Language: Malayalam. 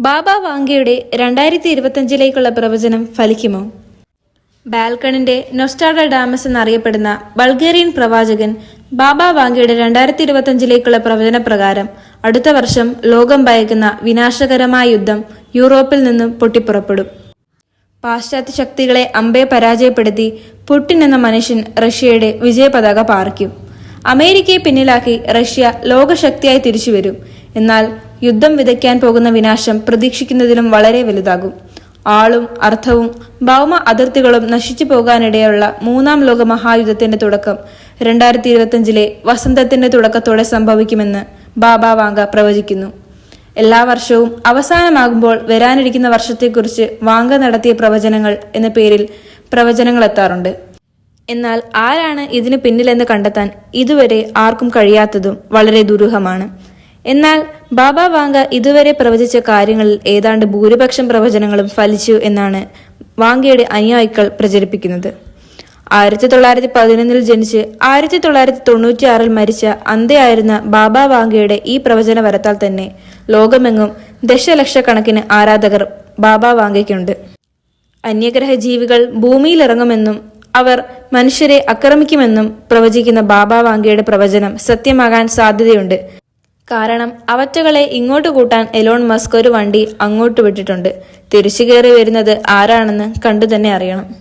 ബാബ വാങ്കയുടെ രണ്ടായിരത്തി ഇരുപത്തഞ്ചിലേക്കുള്ള പ്രവചനം ഫലിക്കുമോ? ബാൽക്കണിന്റെ നൊസ്റ്റാഡ ഡാമസ് എന്നറിയപ്പെടുന്ന ബൾഗേറിയൻ പ്രവാചകൻ ബാബ വാങ്കയുടെ രണ്ടായിരത്തി ഇരുപത്തഞ്ചിലേക്കുള്ള പ്രവചന പ്രകാരം അടുത്ത വർഷം ലോകം ഭയക്കുന്ന വിനാശകരമായ യുദ്ധം യൂറോപ്പിൽ നിന്നും പൊട്ടിപ്പുറപ്പെടും. പാശ്ചാത്യ ശക്തികളെ അമ്പെ പരാജയപ്പെടുത്തി പുട്ടിൻ എന്ന മനുഷ്യൻ റഷ്യയുടെ വിജയപതാക പാർക്കും അമേരിക്കയെ പിന്നിലാക്കി റഷ്യ ലോകശക്തിയായി തിരിച്ചുവരും. എന്നാൽ യുദ്ധം വിതയ്ക്കാൻ പോകുന്ന വിനാശം പ്രതീക്ഷിക്കുന്നതിലും വളരെ വലുതാകും. ആളും അർത്ഥവും ഭൗമ അതിർത്തികളും നശിച്ചു പോകാനിടയുള്ള മൂന്നാം ലോക മഹായുദ്ധത്തിന്റെ തുടക്കം രണ്ടായിരത്തി ഇരുപത്തിയഞ്ചിലെ വസന്തത്തിന്റെ തുടക്കത്തോടെ സംഭവിക്കുമെന്ന് ബാബ വാങ്ക പ്രവചിക്കുന്നു. എല്ലാ വർഷവും അവസാനമാകുമ്പോൾ വരാനിരിക്കുന്ന വർഷത്തെക്കുറിച്ച് വാങ്ക നടത്തിയ പ്രവചനങ്ങൾ എന്ന പേരിൽ പ്രവചനങ്ങൾ എത്താറുണ്ട്. എന്നാൽ ആരാണ് ഇതിന് പിന്നിലെന്ന് കണ്ടെത്താൻ ഇതുവരെ ആർക്കും കഴിയാത്തതും വളരെ ദുരൂഹമാണ്. എന്നാൽ ബാബ വാങ്ക ഇതുവരെ പ്രവചിച്ച കാര്യങ്ങളിൽ ഏതാണ്ട് ഭൂരിപക്ഷം പ്രവചനങ്ങളും ഫലിച്ചു എന്നാണ് വാങ്കയുടെ അനുയായികൾ പ്രചരിപ്പിക്കുന്നത്. ആയിരത്തി തൊള്ളായിരത്തി പതിനൊന്നിൽ ജനിച്ച് ആയിരത്തി തൊള്ളായിരത്തി തൊണ്ണൂറ്റി ആറിൽ മരിച്ച അന്തയായിരുന്ന ബാബ വാങ്കയുടെ ഈ പ്രവചന വരത്താൽ തന്നെ ലോകമെങ്ങും ദശലക്ഷക്കണക്കിന് ആരാധകർ ബാബ വാങ്കയ്ക്കുണ്ട്. അന്യഗ്രഹ ജീവികൾ ഭൂമിയിലിറങ്ങുമെന്നും അവർ മനുഷ്യരെ ആക്രമിക്കുമെന്നും പ്രവചിക്കുന്ന ബാബ വാങ്കയുടെ പ്രവചനം സത്യമാകാൻ സാധ്യതയുണ്ട്. കാരണം അവറ്റകളെ ഇങ്ങോട്ട് കൂട്ടാൻ എലോൺ മസ്ക് ഒരു വണ്ടി അങ്ങോട്ട് വിട്ടിട്ടുണ്ട്. തിരിച്ചു കയറി വരുന്നത് ആരാണെന്ന് കണ്ടു തന്നെ അറിയണം.